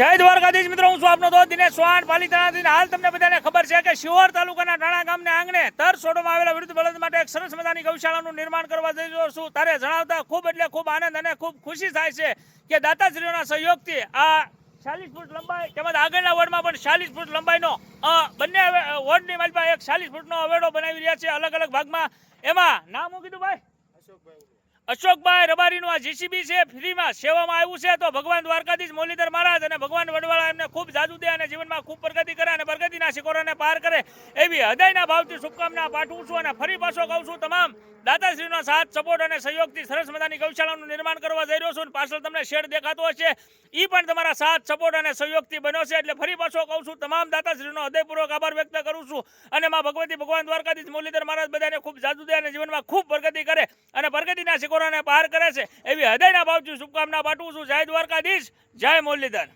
જય દ્વારકાધીશ મિત્રો, હું છું આપનો દોસ્ત દિનેશ ચૌહાણ. પાલિતાણાથી હાલ તમને બધાને ખબર છે કે શિહોર તાલુકાના ટાણા ગામને આંગણે તર સોડોમાં આવેલા વિરુદ્ધ બળદ માટે એક સરસ મજાની ગૌશાળાનું નિર્માણ કરવા જઈ રહ્યો છું. તારે જણાવતા ખૂબ એટલે ખૂબ આનંદ અને ખૂબ ખુશી થાય છે કે દાતાશ્રીઓના સહયોગથી આ ચાલીસ ફૂટ લંબાઈ તેમજ આગળના વોર્ડમાં પણ ચાલીસ ફૂટ લંબાઈનો બંને વોર્ડની માલિકા એક ચાલીસ ફૂટનો અવેડો બનાવી રહ્યા છે અલગ અલગ ભાગમાં. એમાં નામ હું કીધું ભાઈ? અશોકભાઈ રબારીનું આ જીસીબી છે, ફ્રીમાં સેવામાં આવ્યું છે, તો ભગવાન દ્વારકાધીશ મોલીધર મહારાજ અને ભગવાન વડવાળા એમને ખૂબ જાદુ દે અને જીવનમાં ખૂબ પ્રગતિ કરે અને પ્રગતિના શિખરોને પાર કરે, એવી હૃદયના ભાવથી શુભકામના પાઠવું છું અને ફરી પાછો કહું છું, તમામ દાદાશ્રીનો સાથ સપોર્ટ અને સહયોગથી સરસ મજાની ગૌશાળાનું નિર્માણ કરવા જઈ રહ્યો છું પાછળ તમને શેડ દેખાતો હશે. એ પણ તમારા સાથ સપોર્ટ અને સહયોગથી બન્યો છે એટલે ફરી પાછો કહું છું, તમામ દાતાશ્રીનો હૃદયપૂર્વક આભાર વ્યક્ત કરું છું અને માં ભગવતી ભગવાન દ્વારકાધીશ મુરલીધર મહારાજ બધાને ખૂબ જાદુ દે અને જીવનમાં ખૂબ પ્રગતિ કરે અને પ્રગતિના શિખરોને પાર કરે છે. એવી હૃદયના ભાવથી શુભકામના પાઠવું છું. જય દ્વારકાધીશ, જય મુરલીધર.